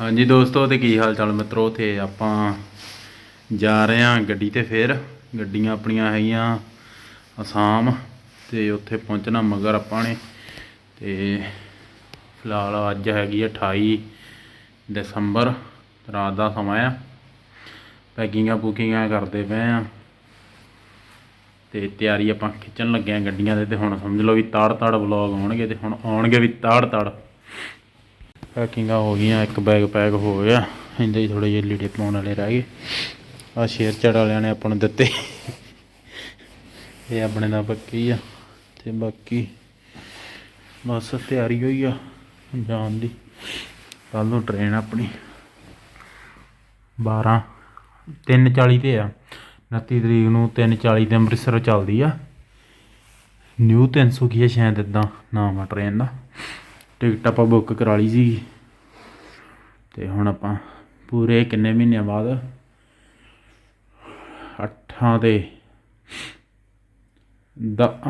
ਹਾਂਜੀ ਦੋਸਤੋ, ਤੇ ਕੀ ਹਾਲ ਚਾਲ ਮਿੱਤਰੋ? ਤੇ ਆਪਾਂ ਜਾ ਰਹੇ ਹਾਂ ਗੱਡੀ ਤੇ ਫੇਰ। ਗੱਡੀਆਂ ਆਪਣੀਆਂ ਹੈਗੀਆਂ ਅਸਾਮ ਤੇ ਉੱਥੇ ਪਹੁੰਚਣਾ ਮਗਰ ਆਪਾਂ ਨੇ। ਤੇ ਫਿਲਹਾਲ ਅੱਜ ਹੈਗੀ ਆ 28 ਦਸੰਬਰ, ਰਾਤ ਦਾ ਸਮਾਂ ਆ। ਪੈਕਿੰਗਾਂ ਬੁਕਿੰਗਾਂ ਕਰਦੇ ਪਏ ਆ। ਤੇ ਤਿਆਰੀ ਆਪਾਂ ਖਿੱਚਣ ਲੱਗੇ ਆ ਗੱਡੀਆਂ ਦੇ ਤੇ ਹੁਣ ਸਮਝ ਲਓ ਵੀ ਤਾੜ ਤਾੜ ਵਲੌਗ ਆਉਣਗੇ ਤੇ ਹੁਣ ਆਉਣਗੇ ਵੀ ਤਾੜ ਤਾੜ ਪੈਕਿੰਗਾਂ ਹੋ ਗਈਆਂ, ਇੱਕ ਬੈਗ ਪੈਕ ਹੋ ਗਿਆ। ਇਹਦੇ ਹੀ ਥੋੜੇ ਜਿਹੇ ਲੀੜੇ ਪਾਉਣ ਵਾਲੇ ਰਹਿ ਗਏ। ਆ ਸ਼ੇਰ ਚੜ ਵਾਲਿਆਂ ਨੇ ਆਪਾਂ ਨੂੰ ਦਿੱਤੇ। ਇਹ ਆਪਣੇ ਦਾ ਪੱਕੀ ਆ ਤੇ ਬਾਕੀ ਬਸ ਤਿਆਰੀ ਹੋਈ ਆ ਜਾਣ ਦੀ। ਕੱਲ ਨੂੰ ਟ੍ਰੇਨ ਆਪਣੀ 12 3:40 ਤੇ ਆ। 29 ਤਰੀਕ ਨੂੰ 3:40 ਤੇ ਅੰਮ੍ਰਿਤਸਰ ਚੱਲਦੀ ਆ। ਨਿਊ 300 ਕੀ ਹੈ ਸ਼ਾਇਦ ਇਦਾਂ ਨਾਮ ਆ ਟ੍ਰੇਨ ਦਾ। ਟਿਕਟ ਆਪਾਂ ਬੁੱਕ ਕਰਾ ਲਈ ਸੀ। ਤੇ ਹੁਣ ਆਪਾਂ ਪੂਰੇ ਕਿੰਨੇ ਮਹੀਨਿਆਂ ਬਾਅਦ? ਅੱਠਾਂ ਦੇ ਦਾ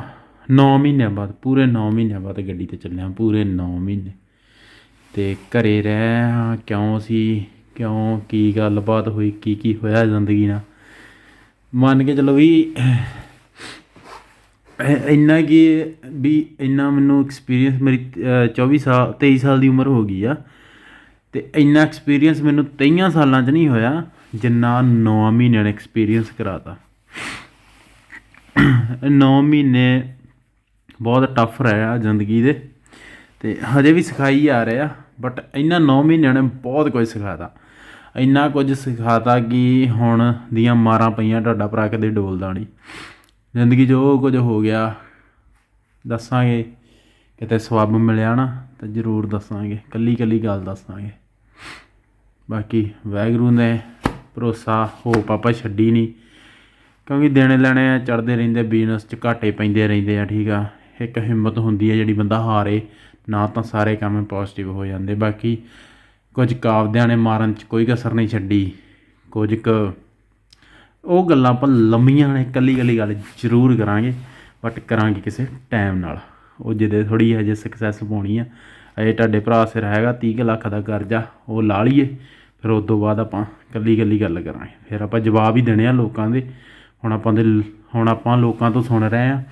9 ਮਹੀਨਿਆਂ ਬਾਅਦ ਪੂਰੇ 9 ਮਹੀਨਿਆਂ ਬਾਅਦ ਗੱਡੀ ਤੇ ਚੱਲਿਆ ਪੂਰੇ 9 ਮਹੀਨੇ। ਤੇ ਘਰੇ ਰਹਿ ਹਾਂ, ਕਿਉਂ ਸੀ ਕਿਉਂ ਕੀ ਗੱਲਬਾਤ ਹੋਈ ਕੀ ਕੀ ਹੋਇਆ ਜ਼ਿੰਦਗੀ ਨਾਲ? ਮੰਨ ਕੇ ਚਲੋ ਵੀ ਇੰਨਾ ਕਿ ਵੀ ਇੰਨਾ ਮੈਨੂੰ ਐਕਸਪੀਰੀਅੰਸ ਮੇਰੀ ਚੌਵੀ ਸਾਲ, ਤੇਈ ਸਾਲ ਦੀ ਉਮਰ ਹੋ ਗਈ ਆ। ਅਤੇ ਇੰਨਾ ਐਕਸਪੀਰੀਅੰਸ ਮੈਨੂੰ 23 ਸਾਲਾਂ 'ਚ ਨਹੀਂ ਹੋਇਆ ਜਿੰਨਾ ਨੌ ਮਹੀਨਿਆਂ ਨੇ ਐਕਸਪੀਰੀਅੰਸ ਕਰਾਤਾ। ਨੌ ਮਹੀਨੇ ਬਹੁਤ ਟਫ ਰਿਹਾ ਜ਼ਿੰਦਗੀ ਦੇ। ਅਤੇ ਹਜੇ ਵੀ ਸਿਖਾਈ ਆ ਰਿਹਾ ਬਟ ਇਹਨਾਂ 9 ਮਹੀਨਿਆਂ ਨੇ ਬਹੁਤ ਕੁਝ ਸਿਖਾਤਾ। ਇੰਨਾ ਕੁਝ ਸਿਖਾਤਾ ਕਿ ਹੁਣ ਦੀਆਂ ਮਾਰਾਂ ਪਈਆਂ ਤੁਹਾਡਾ ਭਰਾ ਕਦੇ ਡੋਲਦਾ ਨਹੀਂ। ਜ਼ਿੰਦਗੀ 'ਚ ਉਹ ਕੁਝ ਹੋ ਗਿਆ। ਦੱਸਾਂਗੇ, ਕਿਤੇ ਸਬੱਬ ਮਿਲਿਆ ਨਾ, ਤਾਂ ਜ਼ਰੂਰ ਦੱਸਾਂਗੇ। ਇਕੱਲੀ ਇਕੱਲੀ ਗੱਲ ਦੱਸਾਂਗੇ। ਬਾਕੀ ਵਾਹਿਗੁਰੂ ਨੇ ਭਰੋਸਾ, ਹੋਪ ਆਪਾਂ ਛੱਡੀ ਨਹੀਂ ਕਿਉਂਕਿ ਦੇਣੇ ਲੈਣੇ ਆ ਚੜਦੇ ਰਹਿੰਦੇ, ਬਿਜ਼ਨਸ 'ਚ ਘਾਟੇ ਪੈਂਦੇ ਰਹਿੰਦੇ ਆ, ਠੀਕ ਆ। ਇੱਕ ਹਿੰਮਤ ਹੁੰਦੀ ਹੈ ਜਿਹੜੀ ਬੰਦਾ ਹਾਰੇ, ਨਾ ਤਾਂ ਸਾਰੇ ਕੰਮ ਪੋਜ਼ਿਟਿਵ ਹੋ ਜਾਂਦੇ। ਬਾਕੀ ਕੁਝ ਕਾਵਦਿਆਂ ਨੇ ਮਾਰਨ 'ਚ ਕੋਈ ਕਸਰ ਨਹੀਂ ਛੱਡੀ। ਕੁਝ ਕੁ ਉਹ ਗੱਲਾਂ ਆਪਾਂ ਲੰਮੀਆਂ ਨੇ ਕੱਲੀ ਕੱਲੀ ਗੱਲ ਜ਼ਰੂਰ ਕਰਾਂਗੇ ਬਟ ਕਰਾਂਗੇ ਕਿਸੇ ਟਾਈਮ ਨਾਲ। ਉਹ ਜਿਹਦੇ ਥੋੜੀ ਹਜੇ ਸਕਸੈਸ ਪਾਉਣੀ ਆ। ਅਜੇ ਤੁਹਾਡੇ ਭਰਾ ਸਿਰ ਹੈਗਾ 30 ਕੁ ਲੱਖ ਦਾ ਕਰਜ਼ਾ, ਉਹ ਲਾ ਲਈਏ। ਫਿਰ ਉਸ ਤੋਂ ਬਾਅਦ ਆਪਾਂ ਕੱਲੀ ਕੱਲੀ ਗੱਲ ਕਰਾਂਗੇ। ਫਿਰ ਆਪਾਂ ਜਵਾਬ ਹੀ ਦੇਣੇ ਆ ਲੋਕਾਂ ਦੇ। ਹੁਣ ਆਪਾਂ ਦੇ, ਹੁਣ ਆਪਾਂ ਲੋਕਾਂ ਤੋਂ ਸੁਣ ਰਹੇ ਆ।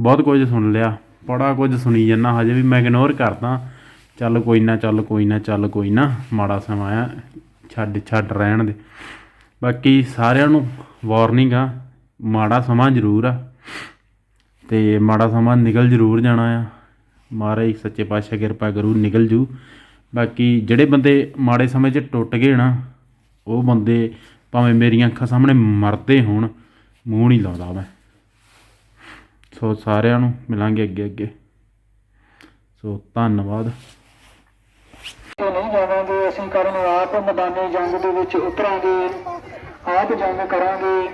ਬਹੁਤ ਕੁਝ ਸੁਣ ਲਿਆ। ਬੜਾ ਕੁਝ ਸੁਣੀ ਜਾਂਦਾ। ਹਜੇ ਵੀ ਮੈਂ ਇਗਨੋਰ ਕਰਦਾ। ਚੱਲ ਕੋਈ ਨਾ, ਚੱਲ ਕੋਈ ਨਾ, ਚੱਲ ਕੋਈ ਨਾ। ਮਾੜਾ ਸਮਾਂ ਆ। ਛੱਡ ਛੱਡ ਰਹਿਣ ਦੇ। ਬਾਕੀ ਸਾਰਿਆਂ ਨੂੰ ਵਾਰਨਿੰਗ ਆ, ਮਾੜਾ ਸਮਾਂ ਜ਼ਰੂਰ ਆ। ਤੇ ਮਾੜਾ ਸਮਾਂ ਨਿਕਲ ਜ਼ਰੂਰ ਜਾਣਾ ਆ। ਮਹਾਰਾਜ ਸੱਚੇ ਪਾਤਸ਼ਾਹ ਕਿਰਪਾ ਕਰੂ, ਨਿਕਲ ਜੂ। ਬਾਕੀ ਜਿਹੜੇ ਬੰਦੇ ਮਾੜੇ ਸਮੇਂ 'ਚ ਟੁੱਟ ਗਏ ਨਾ, ਉਹ ਬੰਦੇ ਭਾਵੇਂ ਮੇਰੀਆਂ ਅੱਖਾਂ ਸਾਹਮਣੇ ਮਰਦੇ ਹੋਣ, ਮੂੰਹ ਨਹੀਂ ਲਾਉਂਦਾ ਮੈਂ। ਸੋ ਸਾਰਿਆਂ ਨੂੰ ਮਿਲਾਂਗੇ ਅੱਗੇ ਅੱਗੇ। ਸੋ ਧੰਨਵਾਦ। ਨਹੀਂ ਜਾਵਾਂਗੇ ਅਸੀਂ ਕਰਨ ਆਪ ਮੈਦਾਨੀ ਜੰਗ ਦੇ ਵਿੱਚ ਉਤਰਾਂਗੇ। ਆਪ ਜੰਗ ਕਰਾਂਗੇ।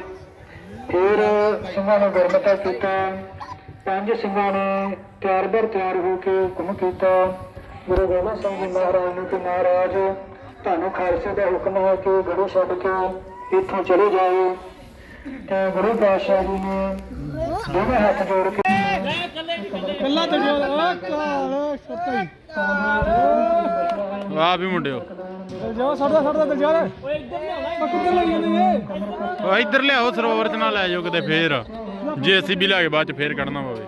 ਫਿਰ ਸਿੰਘਾਂ ਨੇ ਗੁਰਮਤਾ ਕੀਤਾ। ਪੰਜ ਸਿੰਘਾਂ ਨੇ ਤਿਆਰ ਬਰ ਤਿਆਰ ਹੋ ਕੇ ਹੁਕਮ ਕੀਤਾ। ਗੁਰੂ ਗੋਬਿੰਦ ਸਿੰਘ ਜੀ ਮਹਾਰਾਜ ਨੂੰ ਕਿ ਮਹਾਰਾਜ ਤੁਹਾਨੂੰ ਖਾਲਸੇ ਦਾ ਹੁਕਮ ਹੈ ਕਿ ਗੜੀ ਛੱਡ ਕੇ ਇੱਥੋਂ ਚਲੇ ਜਾਓ ਤੇ ਗੁਰੂ ਪਾਤਸ਼ਾਹ ਜੀ ਨੇ ਦੋਵੇਂ ਹੱਥ ਜੋੜ ਕੇ ਕੱਲਾ ਤੇ ਜੋਰ ਆ ਕਾਲ ਸੱਤਾ ਹੀ ਵੀ ਮੁੰਡਿਓ ਜਾਓ, ਸੜਦਾ ਸੜਦਾ ਤੇ ਜਾ ਓਏ ਇੱਧਰ ਲਿਆ ਕਿੱਧਰ ਲਈ ਜਾਂਦੇ ਏ ਉਹ ਇੱਧਰ ਲਿਆਓ ਸਰੋਵਰ 'ਚ ਨਾ ਲੈ ਜਾਓ ਕਿਤੇ ਫੇਰ। ਜੇ ਅਸੀਂ ਕੇ ਬਾਅਦ 'ਚ ਫੇਰ ਕੱਢਣਾ ਪਵੇ।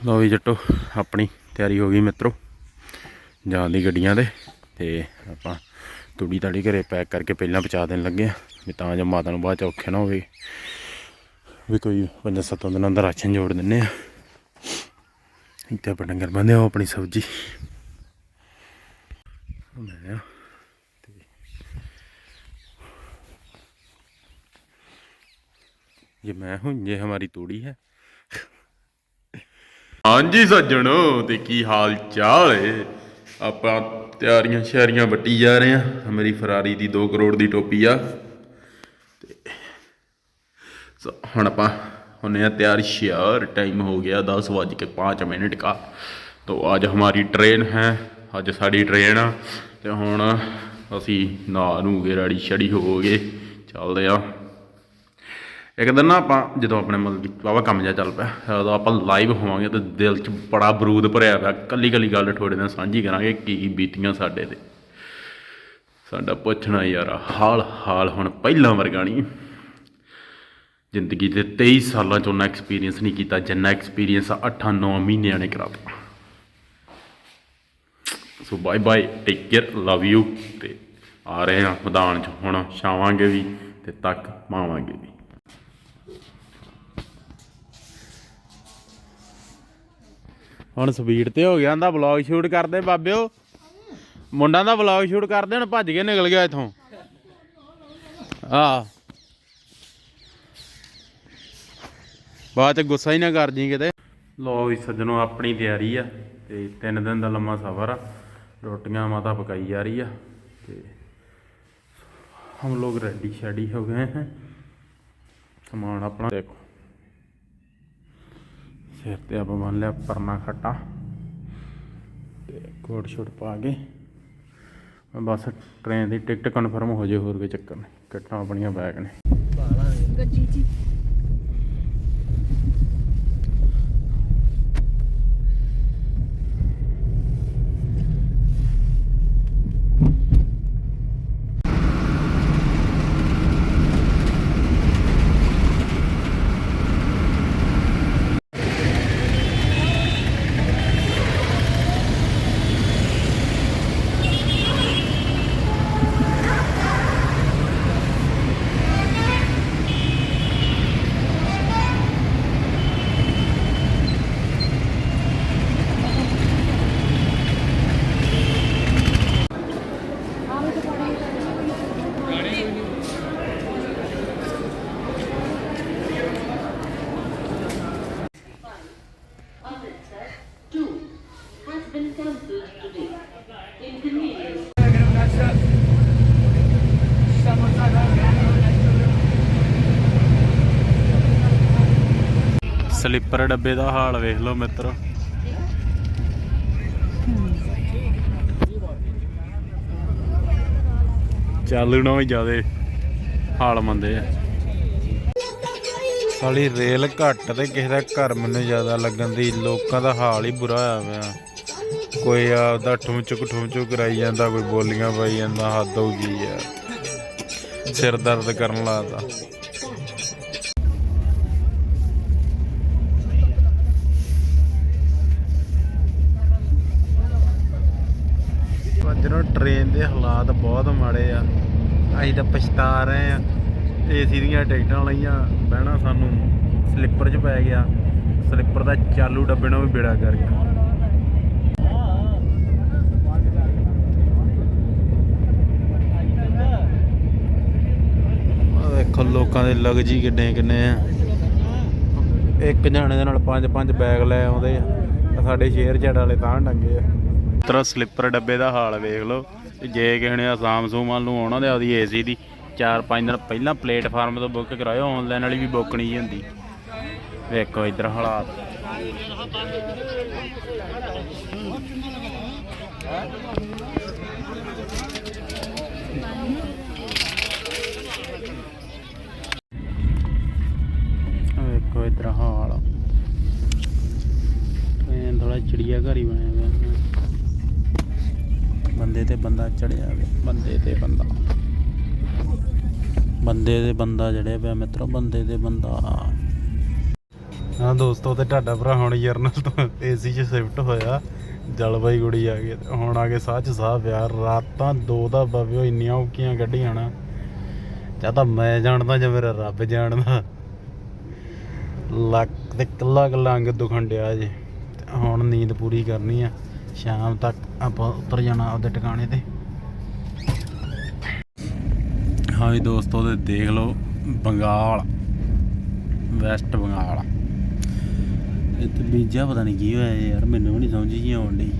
ਲਓ ਵੀ ਜੱਟੋ, ਆਪਣੀ ਤਿਆਰੀ ਹੋ ਗਈ ਮਿੱਤਰੋ। ਜਾਣ ਦੀ ਗੱਡੀਆਂ ਦੇ ਤੇ ਆਪਾਂ ਤੂੜੀ ਤਾੜੀ ਘਰੇ ਪੈਕ ਕਰਕੇ ਪਹਿਲਾਂ ਪਹੁੰਚਾ ਦੇਣ ਲੱਗੇ ਆ। ਵੀ ਤਾਂ ਜੋ ਮਾਤਾ ਨੂੰ ਬਾਅਦ ਚ ਔਖੇ ਨਾ ਹੋਵੇ। ਵੀ ਕੋਈ ਪੰਜ ਸੱਤ ਦਿਨਾਂ ਦਾ ਰਾਸ਼ਨ ਜੋੜ ਦਿੰਨੇ ਆ। ਇੱਥੇ ਆਪਾਂ ਡੰਗਰ ਬੰਦੇ ਆ ਆਪਣੀ ਸਬਜ਼ੀ। ਮੈਂ ਆ ये मैं हूँ ये हमारी तूड़ी है ਹਾਂਜੀ ਸੱਜਣੋ ਤੇ ਕੀ ਹਾਲ ਚਾਲ ਏ ਆਪਾਂ ਤਿਆਰੀਆਂ ਸ਼ਿਆਰੀਆਂ ਵੱਟੀ ਜਾ ਰਹੇ ਆ ਮੇਰੀ ਫਰਾਰੀ ਦੀ 2 ਕਰੋੜ ਦੀ ਟੋਪੀ ਆ ਤੇ ਸੋ ਹੁਣ ਆਪਾਂ होने हैं तैयार श्यार टाइम हो गया दस बज के पाँच मिनट का तो आज हमारी ट्रेन है ਅੱਜ ਸਾਡੀ ਟ੍ਰੇਨ ਆ ਤੇ ਹੁਣ ਅਸੀਂ ਨਹਾ ਨੂੰ ਕੇ ਰੈਡੀ ਸ਼ੜੀ ਹੋ ਗਏ ਚੱਲਦੇ ਆ। ਇੱਕ ਦਿਨ ਨਾ ਆਪਾਂ ਜਦੋਂ ਆਪਣੇ ਮਤਲਬ ਕਿ ਵਾਹਵਾ ਕੰਮ ਜਿਹਾ ਚੱਲ ਪਿਆ, ਉਦੋਂ ਆਪਾਂ ਲਾਈਵ ਹੋਵਾਂਗੇ ਤੇ ਦਿਲ 'ਚ ਬੜਾ ਬਰੂਦ ਭਰਿਆ ਪਿਆ, ਕੱਲੀ ਕੱਲੀ ਗੱਲ ਥੋੜੇ ਨਾਲ ਸਾਂਝੀ ਕਰਾਂਗੇ ਕੀ ਕੀ ਬੀਤੀਆਂ ਸਾਡੇ ਤੇ। ਸਾਡਾ ਪੁੱਛਣਾ ਯਾਰ, ਹਾਲ ਹਾਲ ਹੁਣ ਪਹਿਲਾਂ ਵਰਗਾ ਨਹੀਂ। ਜ਼ਿੰਦਗੀ ਦੇ 23 ਸਾਲਾਂ 'ਚ ਉਹਨਾਂ ਐਕਸਪੀਰੀਅੰਸ ਨਹੀਂ ਕੀਤਾ, ਜਿੰਨਾ ਐਕਸਪੀਰੀਅੰਸ 8-9 ਮਹੀਨਿਆਂ ਨੇ ਕਰਾਤਾ। So bye bye take care love you ਤੇ ਆ ਰਹੇ ਹਾਂ ਮੈਦਾਨ 'ਚ, ਹੁਣ ਛਾਵਾਂਗੇ ਵੀ ਤੇ ਤੱਕ ਮਾਵਾਂਗੇ ਵੀ। ਹੁਣ ਸਪੀਡ ਤੇ ਹੋ ਗਿਆ ਦਾ ਵਲੌਗ ਸ਼ੂਟ ਕਰਦੇ ਬਾਬਿਓ। ਮੁੰਡਾ ਦਾ ਵਲੌਗ ਸ਼ੂਟ ਕਰਦੇ, ਹੁਣ ਭੱਜ ਕੇ ਨਿਕਲ ਗਿਆ ਇਥੋਂ। ਆ ਬਾਅਦ ਚ ਗੁੱਸਾ ਹੀ ਨਾ ਕਰ ਜੀ ਕਿਤੇ। ਲੋ ਵੀ ਸੱਜਣੋ, ਆਪਣੀ ਤਿਆਰੀ ਆ ਤੇ ਤਿੰਨ ਦਿਨ ਦਾ ਲੰਮਾ ਸਫ਼ਰ ਆ। रोटियां माता पकाई जा रही है तो हम लोग रेडी शेडी हो गए हैं समान अपना देखो सिर ते आप बन लिया परना खट्टा तो गुड़ छुड़ पा के बस ट्रेन की टिकट कन्फर्म हो जाए होर कोई चक्कर नहीं किटा अपनिया बैग ने ਸਲੀਪਰ ਡੱਬੇ ਦਾ ਹਾਲ ਵੇਖ ਲਓ ਮਿੱਤਰੋ। ਚੱਲਣਾ ਵੀ ਜ਼ਿਆਦੇ ਹਾਲ ਮੰਦੇ ਆ। ਸਾਲੀ ਰੇਲ ਘੱਟ ਤੇ ਕਿਸੇ ਦਾ ਘਰ ਮੈਨੂੰ ਜ਼ਿਆਦਾ ਲੱਗਣ ਦੀ, ਲੋਕਾਂ ਦਾ ਹਾਲ ਹੀ ਬੁਰਾ ਹੋਇਆ ਪਿਆ। ਕੋਈ ਆਪਦਾ ਠੁਮਚੁਕ ਠੁਮਚੁਕ ਕਰਾਈ ਜਾਂਦਾ, ਕੋਈ ਬੋਲੀਆਂ ਪਾਈ ਜਾਂਦਾ, ਹੱਦ ਹੋ ਗਈ ਯਾਰ ਸਿਰ ਦਰਦ ਕਰਨ ਲੱਗਦਾ। ਟ੍ਰੇਨ ਦੇ ਹਾਲਾਤ ਬਹੁਤ ਮਾੜੇ ਆ। ਅਸੀਂ ਤਾਂ ਪਛਤਾ ਰਹੇ ਆ। ਏਸੀ ਦੀਆਂ ਟਿਕਟਾਂ ਲਈਆਂ। ਬਹਿਣਾ ਸਾਨੂੰ ਸਲੀਪਰ 'ਚ ਪੈ ਗਿਆ। ਸਲਿੱਪਰ ਦਾ ਚਾਲੂ ਡੱਬੇ ਨੂੰ ਵੀ ਬੇੜਾ ਕਰ ਗਿਆ ਦੇਖੋ ਲੋਕਾਂ ਦੇ ਲਗਜੀ ਕਿੰਨੇ ਕਿੰਨੇ ਆ। ਇੱਕ ਜਾਣੇ ਦੇ ਨਾਲ ਪੰਜ ਪੰਜ ਬੈਗ ਲੈ ਆਉਂਦੇ ਆ। ਸਾਡੇ ਸ਼ੇਅਰ ਚੈਟ ਵਾਲੇ ਤਾਂ ਡੰਗੇ ਆ। ਤਰਾ ਸਲਿੱਪਰ ਡੱਬੇ ਦਾ ਹਾਲ ਵੇਖ ਲਓ। ਤੇ ਜੇ ਕਿਸੇ ਨੇ ਆਸਾਮ ਸੂਮਾਨ ਨੂੰ ਆਉਣਾ ਤੇ ਆਪਦੀ ਏਸੀ ਦੀ 4-5 ਦਿਨ ਪਹਿਲਾਂ ਪਲੇਟਫਾਰਮ ਤੋਂ ਬੁੱਕ ਕਰਾਇਓ ਆਨਲਾਈਨ ਵਾਲੀ ਵੀ ਬੁੱਕ ਨਹੀਂ ਹੁੰਦੀ। ਵੇਖੋ ਇਧਰ ਹਾਲਾਤ। ਵੇਖੋ ਇਧਰ ਹਾਲ। ਟ੍ਰੇਨ ਥੋੜਾ ਚਿੜੀਆ ਘਰ ਹੀ ਬਣਿਆ ਹੋਇਆ। ਬੰਦੇ ਤੇ ਬੰਦਾ ਚੜਿਆ ਬੰਦੇ ਤੇ ਬੰਦਾ। ਬੰਦੇ ਤੇ ਬੰਦਾ ਚੜਿਆ ਪਿਆ ਮਿੱਤਰੋ, ਬੰਦੇ ਤੇ ਬੰਦਾ। ਹਾਂ ਦੋਸਤੋ, ਤੇ ਤੁਹਾਡਾ ਭਰਾ ਹੁਣ ਜਰਨਲ ਤੋਂ ਏਸੀ 'ਚ ਸ਼ਿਫਟ ਹੋਇਆ ਜਲਵਾਈ ਗੁੜੀ ਆ ਗਈ ਹੁਣ ਆ ਕੇ ਸਾਹ 'ਚ ਸਾਹ ਪਿਆ, ਰਾਤਾਂ ਦੋ ਦਾ ਬਵਿਓ ਇੰਨੀਆਂ ਔਕੀਆਂ ਕੱਢੀਆਂ ਨਾ। ਜਾਂ ਤਾਂ ਮੈਂ ਜਾਣਦਾ ਜਾਂ ਮੇਰਾ ਰੱਬ ਜਾਣਦਾ। ਲੱਕ ਤੇ ਕੱਲਾ ਕੱਲਾ ਅੰਗ ਦੁਖਣ ਡਿਆ ਜੇ। ਹੁਣ ਨੀਂਦ ਪੂਰੀ ਕਰਨੀ ਆ, ਸ਼ਾਮ ਤੱਕ ਆਪਾਂ ਉਤਰ ਜਾਣਾ ਆਪਦੇ ਟਿਕਾਣੇ ਤੇ। ਹਾਂ ਵੀ ਦੋਸਤੋ ਤੇ ਦੇਖ ਲਓ, ਬੰਗਾਲ, ਵੈਸਟ ਬੰਗਾਲ। ਇੱਥੇ ਬੀਜਾ ਪਤਾ ਨਹੀਂ ਕੀ ਹੋਇਆ ਯਾਰ, ਮੈਨੂੰ ਵੀ ਨਹੀਂ ਸਮਝ ਜੀ ਆਉਣ ਡਈ।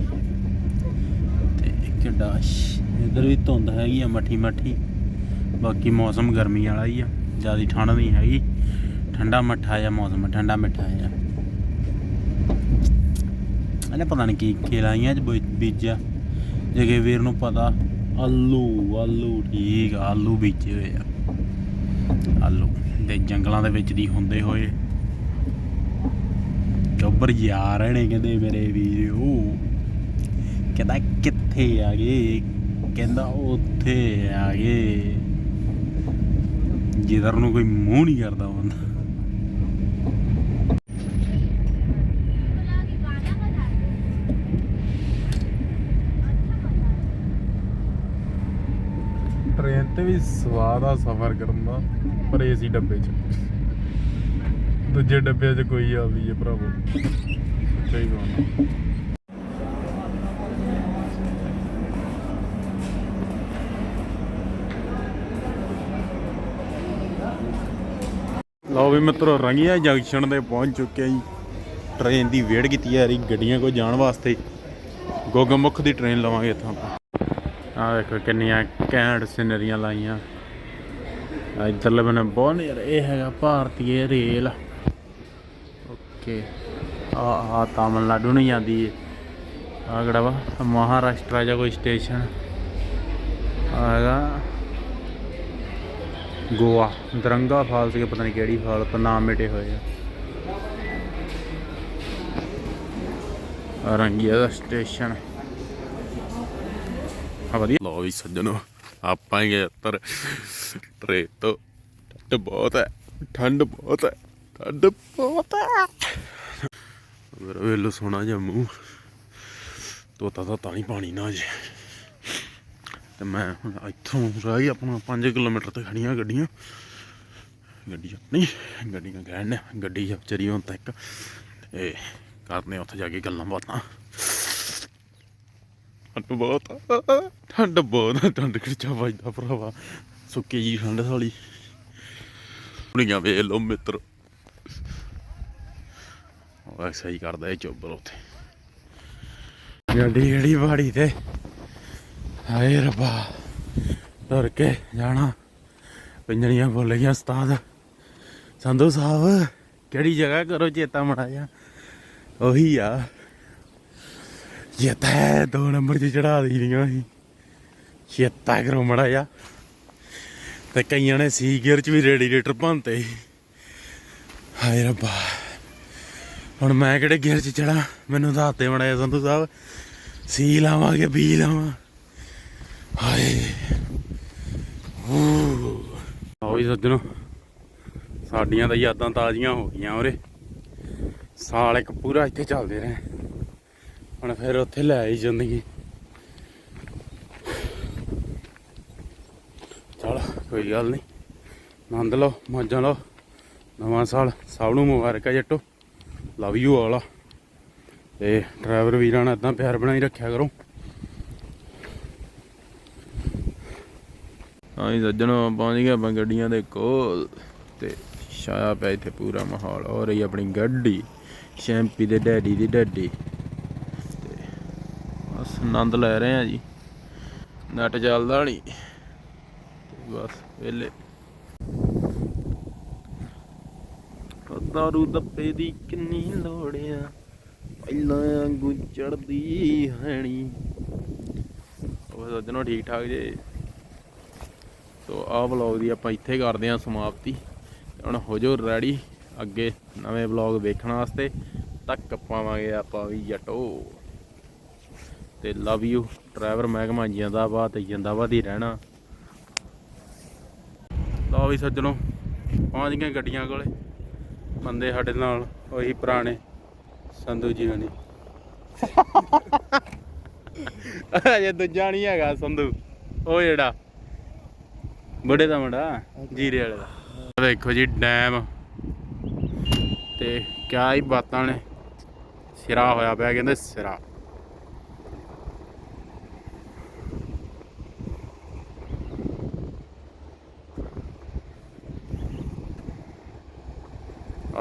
ਤੇ ਕਿੱਡਾ ਡਾਸ਼, ਇਧਰ ਵੀ ਧੁੰਦ ਹੈਗੀ ਆ ਮੱਠੀ ਮੱਠੀ। ਬਾਕੀ ਮੌਸਮ ਗਰਮੀ ਵਾਲਾ ਹੀ ਆ, ਜ਼ਿਆਦਾ ਠੰਡ ਨਹੀਂ ਹੈਗੀ। ਠੰਡਾ ਮੱਠਾ ਆ ਮੌਸਮ ਠੰਡਾ ਮਿੱਠਾ ਆ ਇਹਨੇ ਪਤਾ ਨਹੀਂ ਕੀ ਖੇਲਾਈਆਂ ਚ ਬੀ- ਬੀਜਿਆ ਜਗੇ ਵੀਰ ਨੂੰ ਪਤਾ, ਆਲੂ ਆਲੂ, ਠੀਕ ਆ, ਆਲੂ ਬੀਜੇ ਹੋਏ ਆ। ਆਲੂ ਕਿਤੇ ਜੰਗਲਾਂ ਦੇ ਵਿੱਚ ਦੀ ਹੁੰਦੇ ਹੋਏ। ਗੱਬਰ ਯਾਰ ਨੇ ਕਹਿੰਦੇ ਮੇਰੇ ਵੀਰ ਉਹ ਕਹਿੰਦਾ ਕਿੱਥੇ ਆ ਗਏ? ਕਹਿੰਦਾ ਉੱਥੇ ਆ ਗਏ। ਜਿੱਧਰ ਨੂੰ ਕੋਈ ਮੂੰਹ ਨਹੀਂ ਕਰਦਾ ਬੰਦਾ ਟ੍ਰੇਨ ਤੇ ਵੀ ਸਵਾਦ ਆ ਸਫ਼ਰ ਕਰਨ ਦਾ, ਪਰ ਏਸੀ ਡੱਬੇ 'ਚ। ਦੂਜੇ ਡੱਬੇ 'ਚ ਕੋਈ ਆ ਵੀ ਇਹ ਭਰਾਵੋ। ਸਹੀ ਗੱਲ ਲਓ ਵੀ ਮਿੱਤਰੋ, ਰੰਗੀਆਂ ਜੰਕਸ਼ਨ ਤੇ ਪਹੁੰਚ ਚੁੱਕੇ ਜੀ। ਟ੍ਰੇਨ ਦੀ ਵੇਟ ਕੀਤੀ ਜਾ ਰਹੀ ਗੱਡੀਆਂ ਕੋ ਜਾਣ ਵਾਸਤੇ। ਗੋਗਮੁਖ ਦੀ ਟ੍ਰੇਨ ਲਵਾਂਗੇ ਇੱਥੋਂ ਆਪਾਂ। ਆ ਦੇਖੋ ਕਿੰਨੀਆਂ ਕੈਂਟ ਸਿਨਰੀਆਂ ਲਾਈਆਂ ਆ ਇੱਧਰਲੇ ਬੰਨੇ ਬਹੁਤ ਨਜ਼ਾਰਾ ਇਹ ਹੈਗਾ ਭਾਰਤੀ ਰੇਲ ਓਕੇ ਆ ਆ ਤਾਮਿਲਨਾਡੂ ਨੂੰ ਜਾਂਦੀ ਹੈ ਆ ਕਿਹੜਾ ਵਾ ਮਹਾਰਾਸ਼ਟਰ ਜਾਂ ਕੋਈ ਸਟੇਸ਼ਨ ਆ ਹੈਗਾ ਗੋਆ ਦਰੰਗਾ ਫਾਲਸ ਕੇ ਪਤਾ ਨਹੀਂ ਕਿਹੜੀ ਫਾਲ ਪਰ ਨਾਮ ਮਿਟੇ ਹੋਏ ਆ ਆ ਰੰਗੀਆ ਦਾ ਸਟੇਸ਼ਨ ਆ ਵਧੀਆ ਲੋ ਵੀ ਸੱਜਣੋ ਆਪਾਂ ਹੀ ਗਏ ਉੱਤਰ ਟਰੇ ਤੋਂ ਠੰਡ ਬਹੁਤ ਹੈ ਠੰਡ ਬਹੁਤ ਹੈ ਠੰਡ ਬਹੁਤ ਹੈ ਮੇਰਾ ਵੇਲੋ ਸੋਨਾ ਜਿਹਾ ਮੂੰਹ ਤੋਤਾ ਤਾਂ ਤਾਂ ਹੀ ਪਾਣੀ ਨਾ ਜੇ ਤੇ ਮੈਂ ਹੁਣ ਇੱਥੋਂ ਰਹਿ ਗਿਆ ਆਪਣਾ 5 ਕਿਲੋਮੀਟਰ ਤੇ ਖੜੀਆਂ ਗੱਡੀਆਂ ਗੱਡੀਆਂ ਨਹੀਂ ਗੱਡੀਆਂ ਕਹਿਣ ਨੇ ਗੱਡੀ ਚਰੀ ਹੁਣ ਤੱਕ ਇਹ ਕਰਨੇ ਉੱਥੇ ਜਾ ਕੇ ਗੱਲਾਂ ਬਾਤਾਂ ਠੰਡ ਬਹੁਤ ਆ, ਠੰਡ ਬਹੁਤ ਆ, ਠੰਡ ਖਿੱਚਾ ਵੱਜਦਾ ਭਰਾਵਾ। ਸੁੱਕੀ ਜੀ ਠੰਡ ਸਾਲੀ। ਕੁੜੀਆਂ ਵੇਖ ਲੋ ਮਿੱਤਰ। ਉਹ ਐਕਸਰਸਾਈਜ਼ ਕਰਦਾ ਇਹ ਚੋਬਰ ਉੱਥੇ। ਗੱਡੀ ਗੱਡੀ ਬਾੜੀ ਤੇ। ਹਾਏ ਰੱਬਾ। ਡਰ ਕੇ ਜਾਣਾ। ਪਿੰਜਣੀਆਂ ਬੋਲ ਗਈਆਂ ਉਸਤਾਦ। ਸੰਧੂ ਸਾਹਿਬ ਕਿਹੜੀ ਜਗ੍ਹਾ ਕਰੋ ਚੇਤਾ ਮੜਾ ਜਾ ਉਹੀ ਆ। ਚੇਤਾ ਹੈ ਦੋ ਨੰਬਰ 'ਚ ਚੜਾ ਦੇਣੀਆਂ ਸੀ ਚੇਤਾ ਕਰੋ ਮੜਾ ਜਾ। ਤੇ ਕਈਆਂ ਨੇ ਸੀ ਗੇਅਰ 'ਚ ਵੀ ਰੇਡੀਏਟਰ ਭੰਤੇ ਸੀ। ਹਾਏ ਰੱਬਾ। ਹੁਣ ਮੈਂ ਕਿਹੜੇ ਗੇਅਰ 'ਚ ਚੜਾ ਮੈਨੂੰ ਦੱਸਦੇ ਮੜਾ ਸੰਧੂ ਸਾਹਿਬ। ਸੀ ਲਾਵਾਂਗੇ ਬੀ ਲਾਵਾਂ। ਹਾਏ। ਆਓ ਜੀ ਸੱਜਣੋ। ਸਾਡੀਆਂ ਤਾਂ ਯਾਦਾਂ ਤਾਜ਼ੀਆਂ ਹੋ ਗਈਆਂ ਉਰੇ। ਸਾਲ ਇੱਕ ਪੂਰਾ ਇੱਥੇ ਚੱਲਦੇ ਰਹੇ। ਹੁਣ ਫਿਰ ਉੱਥੇ ਲੈ ਆਈ ਜ਼ਿੰਦਗੀ। ਚਲ, ਕੋਈ ਗੱਲ ਨਹੀਂ। ਆਨੰਦ ਲਓ, ਮੌਜਾਂ ਲਓ। ਨਵਾਂ ਸਾਲ, ਸਭ ਨੂੰ ਮੁਬਾਰਕਾਂ ਜੱਟੋ। ਲਵ ਯੂ ਆਲ ਤੇ ਡਰਾਈਵਰ ਵੀਰਾਂ ਨਾਲ ਇਦਾਂ ਪਿਆਰ ਬਣਾਈ ਰੱਖਿਆ ਕਰੋ। ਹਾਂਜੀ ਸੱਜਣੋ, ਪਹੁੰਚ ਗਏ ਆਪਾਂ ਗੱਡੀਆਂ ਦੇ ਕੋਲ। ਤੇ ਛਾਇਆ ਪਿਆ ਇੱਥੇ ਪੂਰਾ ਮਾਹੌਲ। ਹੋ ਰਹੀ ਆਪਣੀ ਗੱਡੀ। ਸ਼ੈਂਪੀ ਦੇ ਡੈਡੀ ਦੀ ਡੈਡੀ। ਆਨੰਦ ਲੈ ਰਹੇ ਆ ਜੀ। ਨੈਟ ਚੱਲਦਾ ਨਹੀਂ ਬਸ ਵੇਲੇ ਦਾਰੂ ਦੱਪੇ ਦੀ ਕਿੰਨੀ ਲੋੜ ਪਹਿਲਾਂ ਵਾਂਗੂ ਚੜਦੀ ਹੈਣੀ ਉਹ ਸੱਜਣੋ ਠੀਕ ਠਾਕ ਜੇ। ਤੋ ਆਹ ਵਲੌਗ ਦੀ ਆਪਾਂ ਇੱਥੇ ਕਰਦੇ ਹਾਂ ਸਮਾਪਤੀ। ਹੁਣ ਹੋ ਜਾਓ ਰੈਡੀ ਅੱਗੇ ਨਵੇਂ ਵਲੌਗ ਵੇਖਣ ਵਾਸਤੇ। ਤੱਕ ਪਾਵਾਂਗੇ ਆਪਾਂ ਵੀ ਜਟੋ। ਤੇ ਲਵ ਯੂ ਡਰਾਈਵਰ ਮਹਿਕਮਾ ਜਿੰਦਾਬਾਦ ਤੇ ਜਿੰਦਾਬਾਦ ਹੀ ਰਹਿਣਾ। ਲਓ ਵੀ ਸੱਜਣੋ, ਪਹੁੰਚ ਗਏ ਗੱਡੀਆਂ ਕੋਲੇ। ਬੰਦੇ ਸਾਡੇ ਨਾਲ, ਉਹੀ ਪੁਰਾਣੇ ਸੰਧੂ ਜੀ ਹਣੀ। ਅਜੇ ਦੂਜਾ ਨਹੀਂ ਹੈਗਾ ਸੰਧੂ, ਉਹ ਜਿਹੜਾ ਬੜੇ ਦਾ ਮੁੰਡਾ, ਜੀਰੇ ਵਾਲੇ ਦਾ। ਆਹ ਦੇਖੋ ਜੀ ਡੈਮ ਤੇ ਕਿਆ ਹੀ ਬਾਤਾਂ ਨੇ। ਸਿਰਾ ਹੋਇਆ ਪਿਆ, ਕਹਿੰਦੇ ਸਿਰਾ।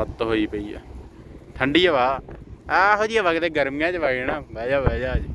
ਅੱਤ ਹੋਈ ਪਈ ਆ। ਠੰਡੀ ਹਵਾ। ਆਹੋ ਜੀ ਹਵਾ ਕਿਤੇ ਗਰਮੀਆਂ ਚ ਵਗ ਜਾਣਾ। ਬਹਿ ਜਾ ਬਹਿ ਜਾ ਜੀ